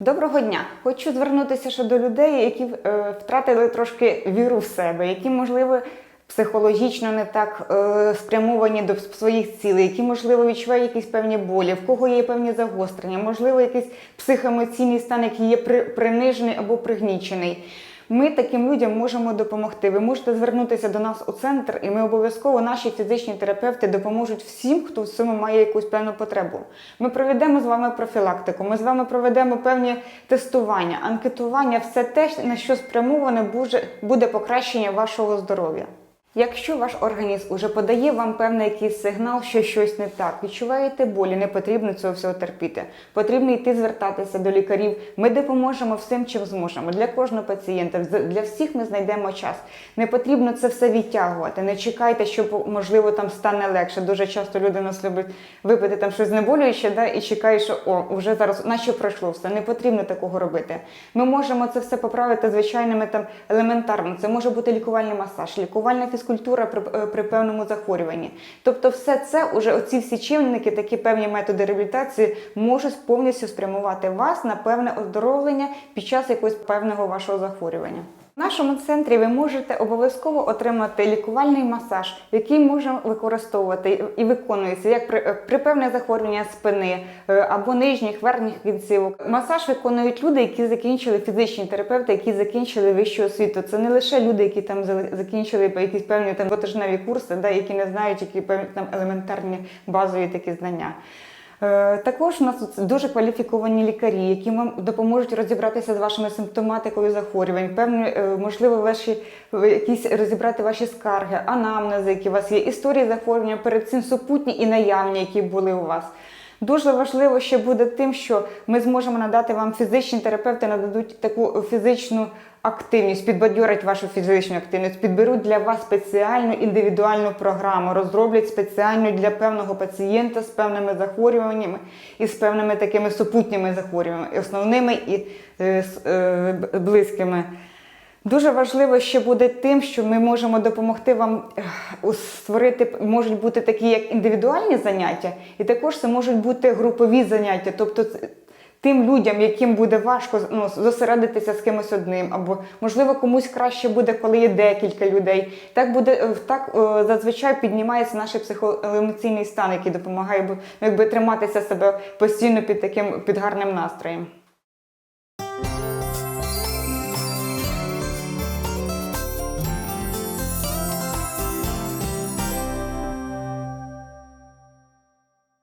Доброго дня! Хочу звернутися ще до людей, які е, втратили трошки віру в себе, які, можливо, психологічно не так е, спрямовані до своїх цілей, які, можливо, відчувають якісь певні болі, в кого є певні загострення, можливо, якийсь психоемоційний стан, який є при, принижений або пригнічений. Ми таким людям можемо допомогти. Ви можете звернутися до нас у центр, і ми обов'язково наші фізичні терапевти допоможуть всім, хто в цьому має якусь певну потребу. Ми проведемо з вами профілактику, ми з вами проведемо певні тестування, анкетування, все те, на що спрямоване буде- покращення вашого здоров'я. Якщо ваш організм уже подає вам певний якийсь сигнал, що щось не так, відчуваєте болі, не потрібно цього всього терпіти. Потрібно йти звертатися до лікарів. Ми допоможемо всім, чим зможемо. Для кожного пацієнта, для всіх ми знайдемо час. Не потрібно це все відтягувати. Не чекайте, що можливо там стане легше. Дуже часто люди нас люблять випити там щось знеболююче, да, і чекають, що о, вже зараз наче пройшло все. Не потрібно такого робити. Ми можемо це все поправити звичайними там елементарно. Це може бути лікувальний масаж, лікувальна фізкультура при, е, при певному захворюванні. Тобто, все це уже оці всі чинники, такі певні методи реабілітації можуть повністю спрямувати вас на певне оздоровлення під час якогось певного вашого захворювання. Нашому центрі ви можете обов'язково отримати лікувальний масаж, який можна використовувати і виконується як при, е, при певне захворювання спини е, або нижніх верхніх кінцівок. Масаж виконують люди, які закінчили фізичні терапевти, які закінчили вищу освіту. Це не лише люди, які там закінчили якісь певні там двотижневі курси, да, які не знають, які певні там елементарні базові такі знання. Е, Також у нас дуже кваліфіковані лікарі, які вам допоможуть розібратися з вашими симптоматикою захворювань, певні, е, можливо, ваші е, якісь розібрати ваші скарги, анамнези, які у вас є, історії захворювання, перед цим супутні і наявні, які були у вас. Дуже важливо ще буде тим, що ми зможемо надати вам фізичні терапевти, нададуть таку фізичну активність, підбадьорять вашу фізичну активність, підберуть для вас спеціальну індивідуальну програму, розроблять спеціальну для певного пацієнта з певними захворюваннями і з певними такими супутніми захворюваннями, основними і е, е, близькими. Дуже важливо ще буде тим, що ми можемо допомогти вам створити, можуть бути такі як індивідуальні заняття, і також це можуть бути групові заняття. Тобто тим людям, яким буде важко ну, зосередитися з кимось одним, або можливо комусь краще буде, коли є декілька людей. Так буде е, так е, зазвичай піднімається наш психоемоційний стан, який допомагає якби триматися себе постійно під таким під гарним настроєм.